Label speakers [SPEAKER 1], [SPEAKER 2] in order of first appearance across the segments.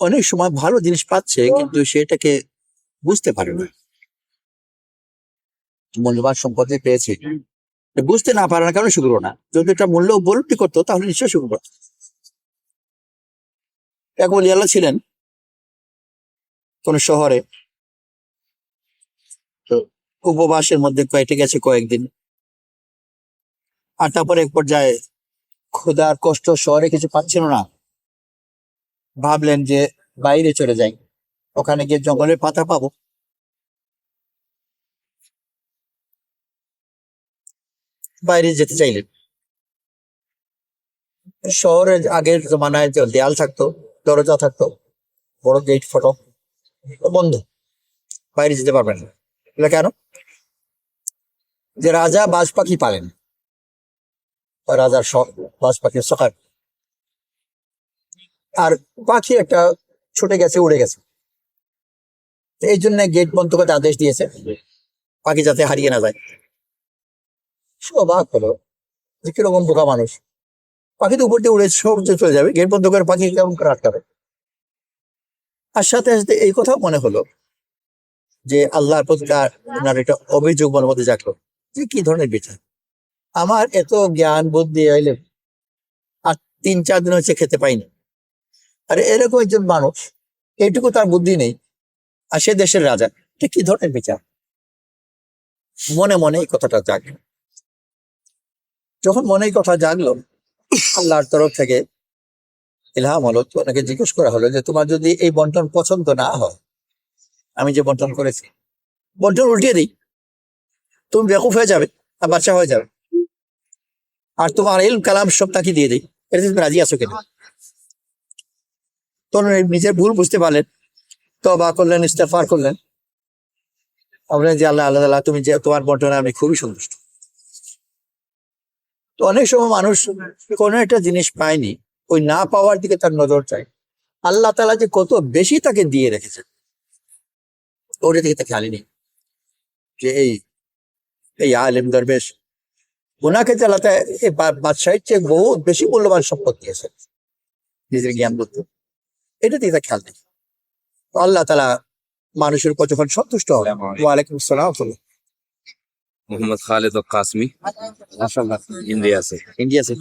[SPEAKER 1] অনেক সময় ভালো জিনিস পাচ্ছে কিন্তু সেটাকে বুঝতে পারে না। মূল্যবান সম্পত্তি পেয়েছে। বুঝতে না পারার কারণে শুরু না। যদি এটা মূল্য উপলব্ধি করতো তাহলে নিশ্চয়ই শুরু করতো এক ছিলেন কোন শহরে। তো উপবাসের মধ্যে কয়েকটি গেছে কয়েকদিন। আর তারপরে এক পর্যায়ে ক্ষুধার কষ্ট শহরে কিছু পাচ্ছিল না। ভাবলেন যে বাইরে চলে যাই, ওখানে গিয়ে জঙ্গলের পাতা পাবো। বাইরে যেতে চাইলেন শহরের আগের জমানায় দেয়াল থাকতো, দরজা থাকতো, বড় গেট ফটো বন্ধ। বাইরে যেতে পারবেন না। এগুলো কেন? যে রাজা বাজ পাখি পালেন। রাজার বাজ পাখির সকার। আর পাখি একটা ছুটে গেছে, উড়ে গেছে। এই জন্য গেট বন্ধ করতে আদেশ দিয়েছে, পাখি যাতে হারিয়ে না যায়। সে অবাক হলো যে কীরকম বোকা মানুষ। পাখি তো উপর দিয়ে উড়ে, সব চলে যাবে। গেট বন্ধ করে পাখি কেমন করে আটকাবে? আর সাথে সাথে এই কথা মনে হলো যে আল্লাহর প্রতি তার একটা অভিযোগ মনের মধ্যে জাগলো যে কি ধরনের বিচার? আমার এত জ্ঞান, বুদ্ধি আইলে আর তিন, চার দিন হচ্ছে খেতে পাইনি। আর এরকম একজন মানুষ, এইটুকু তার বুদ্ধি নেই, আর সে দেশের রাজা। এটা কি ধরনের বিচার? মনে মনে এই কথাটা জাগলো। যখন মনে কথা জাগলো, আল্লাহর তরফ থেকে ইলহাম হলো ওনাকে জিজ্ঞেস করা হলো যে তোমার যদি এই বন্টন পছন্দ না হয়, আমি যে বন্টন করেছি, বন্টন উল্টিয়ে দিই। তুমি বেকুফ হয়ে যাবে আর বাচ্চা হয়ে যাবে। আর তোমার ইলম, কালাম সব তাকে দিয়ে দিই। এটা তুমি রাজি আছো কিনা? তখন নিজের ভুল বুঝতে পারলেন। তবা করলেন ইস্তেফার করলেন। বললেন যে আল্লাহ আল্লাহ তুমি যে তোমার বন্টনে আমি খুবই সন্তুষ্ট। তো অনেক সময় মানুষ কোনো একটা জিনিস পায়নি, ওই না পাওয়ার দিকে তার নজর চায়। আল্লাহ তালা যে কত বেশি তাকে দিয়ে রেখেছেন, ওটা দিকে তাকে আনেনি যে এই এই আলেম দরবেশ, ওনাকে চালাতে বা- বাদশাহের চেয়ে বহু বেশি মূল্যবান সম্পদ দিয়েছেন। নিজের জ্ঞান বুদ্ধি। এটা দিকে তার খেয়াল নেই তো আল্লাহ তালা মানুষের উপর যখন সন্তুষ্ট হবে ওয়ালাইকুম আসসালাম
[SPEAKER 2] मोहम्मद खालिद और कासमी इंडिया से
[SPEAKER 1] इंडिया से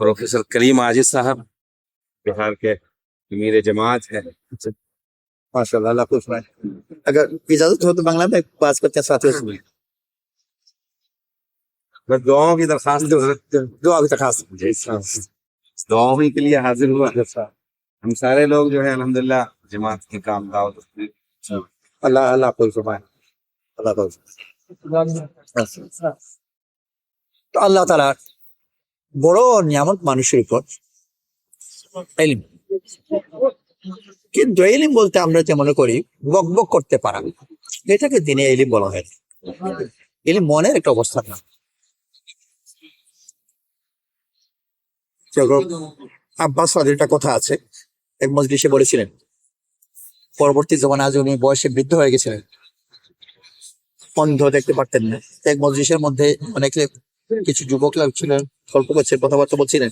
[SPEAKER 2] प्रोफेसर करीम आजिज साहब बिहार के अमीर जमात है
[SPEAKER 1] माशाल्लाह अल्लाह खुश रहे अगर इजाजत हो तो बांग्ला में बात करते हैं साथियों से
[SPEAKER 2] बस दुआओं की दरखास्त
[SPEAKER 1] जो अभी तक खास
[SPEAKER 2] दुआओं ही के लिए हाजिर हुआ हम सारे लोग जो है अल्हम्दुलिल्लाह जमात के काम दावत
[SPEAKER 1] अल्लाह अल्लाह खुश रहे अल्लाह खुश তো আল্লাহ তালার বড় নিয়ামত মানুষের উপর এলিম কিন্তু এলিম বলতে আমরা যে মনে করি বক বক করতে পারা এটাকে দিনে এলিম বলা হয় না। এলিম মনের একটা অবস্থা না আব্বাস একটা কথা আছে। এক মজলিসে বলেছিলেন, পরবর্তী জমানায় আজ উনি বয়সে বৃদ্ধ হয়ে গেছিলেন। অন্ধ দেখতে পারতেন না। এক মজলিসের মধ্যে অনেকে কিছু যুবকরা ছিলেন গল্প করছে, কথাবার্তা বলছিলেন।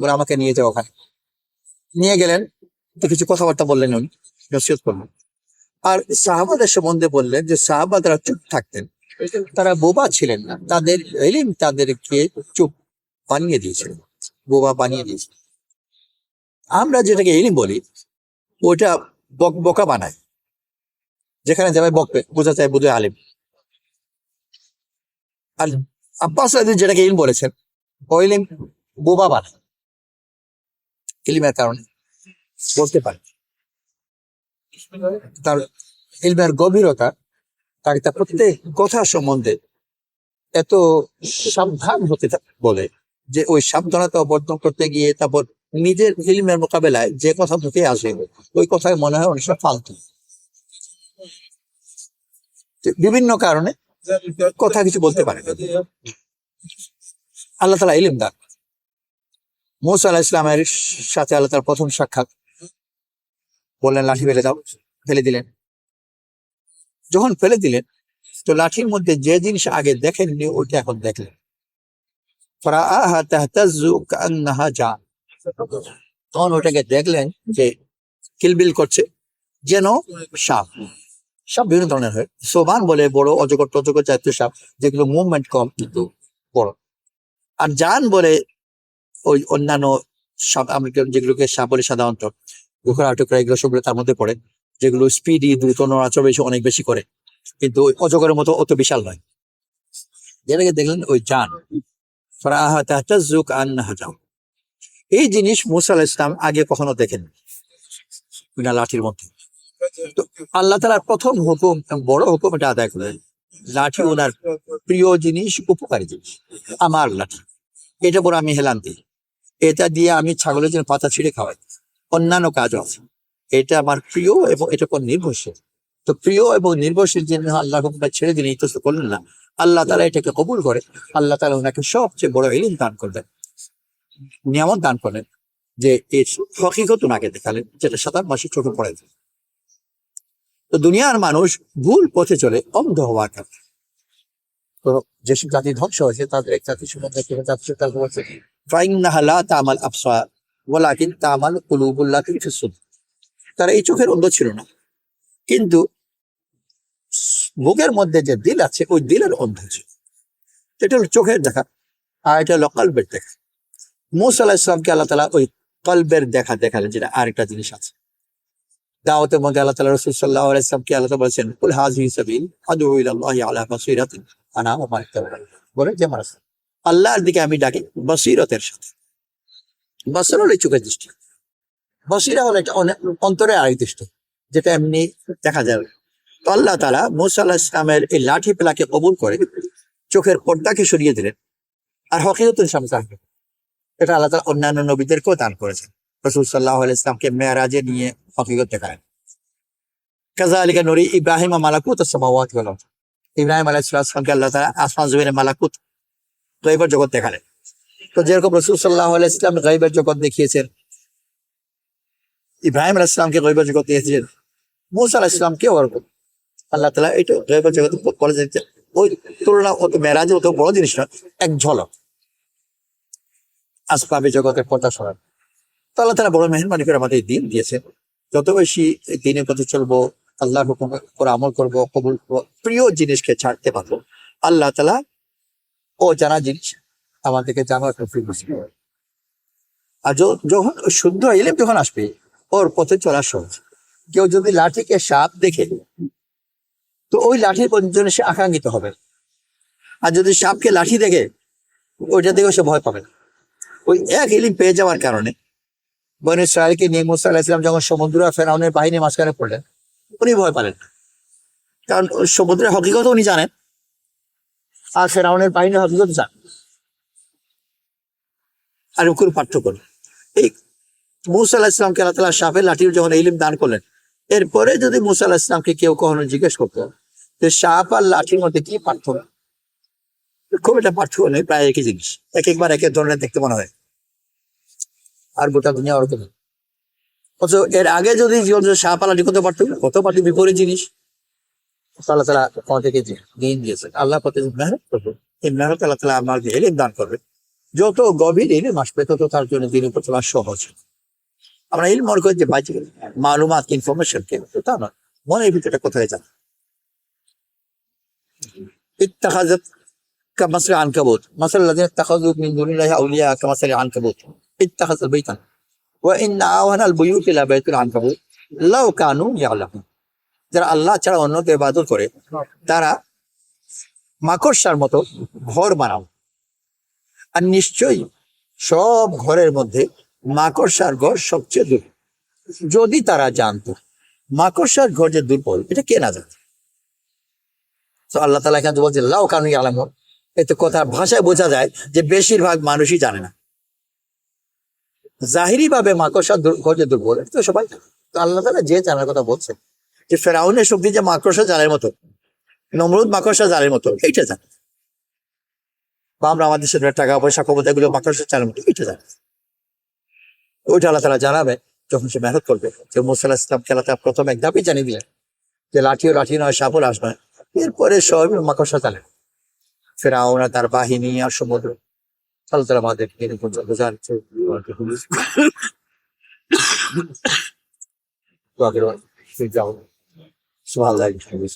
[SPEAKER 1] বলে, আমাকে নিয়ে যাও ওখানে। নিয়ে গেলেন, তো কিছু কথাবার্তা বললেন উনি, নসিহত করলেন। আর সাহাবাদের সম্বন্ধে বললেন যে, সাহাবাদরা চুপ থাকতেন। তারা বোবা ছিলেন না। তাদের এলিম তাদেরকে চুপ বানিয়ে দিয়েছিল। বোবা বানিয়ে দিয়েছিল আমরা যেটাকে এলিম বলি ওটা বক, বোকা বানায়। যেখানে যাবে বকবে, বোঝা যায় বুঝে আলিম। আর আব্বাস যেটাকে ইলম বলেছেন, ও ইলিম বোবা বানায়। ইলিমের কারণে বলতে পারে। তার ইলমের গভীরতা তাকে তার প্রত্যেক কথা সম্বন্ধে এত সাবধান হতে বলে। যে ওই সাবধানতা অবর্তন করতে গিয়ে তারপর নিজের ইলমের মোকাবেলায় যে কথা ঢুকে আসে, ওই কথায় মনে হয় অনেক সময় ফালতু বিভিন্ন কারণে কথা কিছু বলতে পারে আল্লাহ তালা ইলিম দান মৌসা আলাহ ইসলামের সাথে আল্লাহ তার প্রথম সাক্ষাৎ। বললেন, লাঠি ফেলে দাও, ফেলে দিলেন। যখন ফেলে দিলেন, তো লাঠির মধ্যে যে জিনিস আগে দেখেননি, ওইটা এখন দেখলেন। কান্নাহা জান তখন ওটাকে দেখলেন যে কিলবিল করছে, যেন সাপ সাপ বিভিন্ন ধরনের হয়। সোবান বলে বড়, অজগর, টজগর জাতীয় সাপ, যেগুলো মুভমেন্ট কম কিন্তু বড়। আর জান বলে ওই অন্যান্য সাপ, আমরা যেগুলোকে সাপ বলে সাধারণত গোখরা টুকরা এগুলো সবগুলো তার মধ্যে পড়ে, যেগুলো স্পিডি দ্রুত, নড়াচড় বেশি, অনেক বেশি করে। কিন্তু ওই অজগরের মতো অত বিশাল নয়। যেটাকে দেখলেন ওই জান। এই জিনিস মুসা আলাহ ইসলাম আগে কখনো দেখেন বিনা লাঠির মধ্যে। আল্লাহ তালার প্রথম হুকুম বড় হুকুম এটা আদায় করেন লাঠি ওনার প্রিয় জিনিস, উপকারী জিনিস। আমার লাঠি। এটা পরে আমি হেলান দিই। এটা দিয়ে আমি ছাগলের জন্য পাতা ছিঁড়ে খাওয়াই। অন্যান্য কাজও আছে। এটা আমার প্রিয় এবং এটা পর নির্ভরশীল। তো প্রিয় এবং নির্ভরশীল জন্য আল্লাহ হুকুমটা ছেড়ে দিন এই তো করলেন না। আল্লাহ তালা এটাকে কবুল করে। আল্লাহ তালা ওনাকে সবচেয়ে বড় ইলিম দান করবেন। নিয়ামত দান করেন যে এর হকিকত ওনাকে দেখালেন, যেটা সাধারণ মাসে ছোট পড়ে। তো দুনিয়ার মানুষ ভুল পথে চলে, অন্ধ হওয়ার কারণে। তো যেসব জাতি ধ্বংস হয়েছে, তাদের এক জাতি সম্বন্ধে জাতি তার বলছে ফাইন্নাহা লা তামাল আবসার, ওয়ালাকিন তামাল কুলুবুল্লাহ তারা এই চোখের অন্ধ ছিল না। কিন্তু বুকের মধ্যে যে দিল আছে, ওই দিলের অন্ধ ছিল এটা হলো চোখের দেখা, আর এটা হলো কলবের দেখা। মুসা আল্লাহ ইসলামকে আল্লাহ তালা ওই কলবের দেখা দেখালেন, যেটা আরেকটা জিনিস আছে। দাওয়াতের মধ্যে আল্লাহ তালা রসুল সাল্লাহ ইসলামকে আল্লাহ বলছেন, কুল হাজি সাবিল আদু ইলাল্লাহি আলা বাসিরাতিন আনা মান বলে যে আমার আল্লাহর দিকে আমি ডাকি বসিরতের সাথে। বসর হলো চোখের দৃষ্টি। বসিরা হলো একটা অনে- অন্তরে আরেক দৃষ্টি, যেটা এমনি দেখা যাবে তো আল্লাহ তালা মুসা আল্লাহ ইসলামের এই লাঠি পেলাকে কবুল করে চোখের পর্দাকে সরিয়ে দিলেন। আর সামনে থাকবে এটা আল্লাহ তালা অন্যান্য নবীদেরকেও দান করেছেন। রসুল সাল্লাহ ইসলামকে মেয়ারাজে নিয়ে হকিকত দেখায় কাজা আলিকা নরি ইব্রাহিম মালাকুত সামাওয়াত গেল ইব্রাহিম আলাইসালামকে আল্লাহ তালা আসমান জমিনের মালাকুত গাইবের জগৎ দেখালেন। তো যেরকম রসুল সাল্লাহ ইসলাম গাইবের জগৎ দেখিয়েছেন, ইব্রাহিম আলাইসলামকে গাইবের জগৎ দিয়েছিলেন মুসা আলাইসলামকে ওরকম। আল্লাহ তালা এটা দিচ্ছে ওই তুলনা অত মেরাজে অত বড় জিনিস না, এক ঝলক। আসবাবি জগতের পর্দা সরান। তো আল্লাহ তালা বড় মেহরবানি করে আমাদের দিন দিয়েছেন যত বেশি দিনের পথে চলবো, আল্লাহর হুকুম করে আমল করব, কবুল করব, প্রিয় জিনিসকে ছাড়তে পারব, আল্লাহ তালা ও জানা জিনিস আমাদেরকে জানার দিয়েছেন। আর যখন শুদ্ধ ইলেম যখন আসবে, ওর পথে চলা সহজ। কেউ যদি লাঠিকে সাপ দেখে তো ওই লাঠির জন্য সে আকাঙ্ক্ষিত হবে আর যদি সাপকে লাঠি দেখে, ওইটা দেখে সে ভয় পাবে না। ওই এক ইলিম পেয়ে যাওয়ার কারণে বন ইসরায়েলকে নিয়ে মুসা আলাহ ইসলাম যখন সমুদ্র ফেরাউনের বাহিনী মাঝখানে পড়লেন, উনি ভয় পেলেন। কারণ সমুদ্রের হকিকত উনি জানেন, আর ফেরাউনের বাহিনীর হকিকত জানেন আর কোনো পার্থক্য এই মুসা আলাহ ইসলামকে আল্লাহ তালা সাপের লাঠির যখন ইলিম দান করলেন এরপরে যদি মুসা আলাহ ইসলামকে কেউ কখনো জিজ্ঞেস করতো যে সাপ আর লাঠির মধ্যে কি পার্থক্য? খুব একটা পার্থক্য নেই, প্রায় একই জিনিস। এক একবার এক ধরনের দেখতে মনে হয়। আর গোটা দুনিয়া ওরকম অথচ এর আগে যদি সাপ আর লাঠি পারতো, কত পার্টি বিপরীত জিনিস। আল্লাহ তালা আমাদেরকে দিন দিয়েছে আল্লাহ পথে মেহনত করব, এই মেহনত আল্লাহ তালা এলিম দান করবে। যত গভীর এলিম আসবে, তত তার জন্য দিন উপর চলা সহজ। আমরা এই মনে করি যে বাইজি মালুমাত ইনফরমেশন কিন্তু তা নয়। মনের ভিতরে কোথায় যান ইত্তাখাজাত কামাসাল আনকাবুত। মাসাল মিন দুনিল্লাহি আউলিয়া কামাসাল আনকাবুত। বাইতান। ওয়া আল বুয়ুত বাইতুল আনকাবুত। কানু ইয়ালামুন। যারা আল্লাহ ছাড়া অন্যকে ইবাদত করে, তারা মাকড়সার মতো ঘর বানাও। আর নিশ্চয়ই সব ঘরের মধ্যে মাকড়সার ঘর সবচেয়ে দূর। যদি তারা জানতো মাকড়সার ঘর যে দুর্বল, এটা কে না জানে তো আল্লাহ তালা এখানে বলছে, লাউ কানুই আলাম এতে কথার ভাষায় বোঝা যায় যে বেশিরভাগ মানুষই জানে না। জাহিরি ভাবে মাকড়সার দুর- ঘর যে দুর্বল, এটা তো সবাই। তো আল্লাহ তালা যে জানার কথা বলছে, যে ফেরাউনের শক্তি যে মাকড়সা জালের মতো, নমরুদ মাকড়সা জালের মতো, এইটা জানে। বা আমরা আমাদের সাথে টাকা পয়সা ক্ষমতা এগুলো মাকড়সা জালের মতো, এইটা জানে। ওইটা আল্লাহ তালা জানাবে যখন সে মেহনত করবে। যে মুসাল্লাহ ইসলামকে আল্লাহ তালা প্রথম এক ধাপই জানিয়ে দিলেন যে লাঠিও লাঠি নয় লাশ নয়। এরপরে সবই মাকড়সা জানে ফেরাউন আর তার বাহিনী আর সমুদ্র। আল্লাহ তালা আমাদের সুভাষ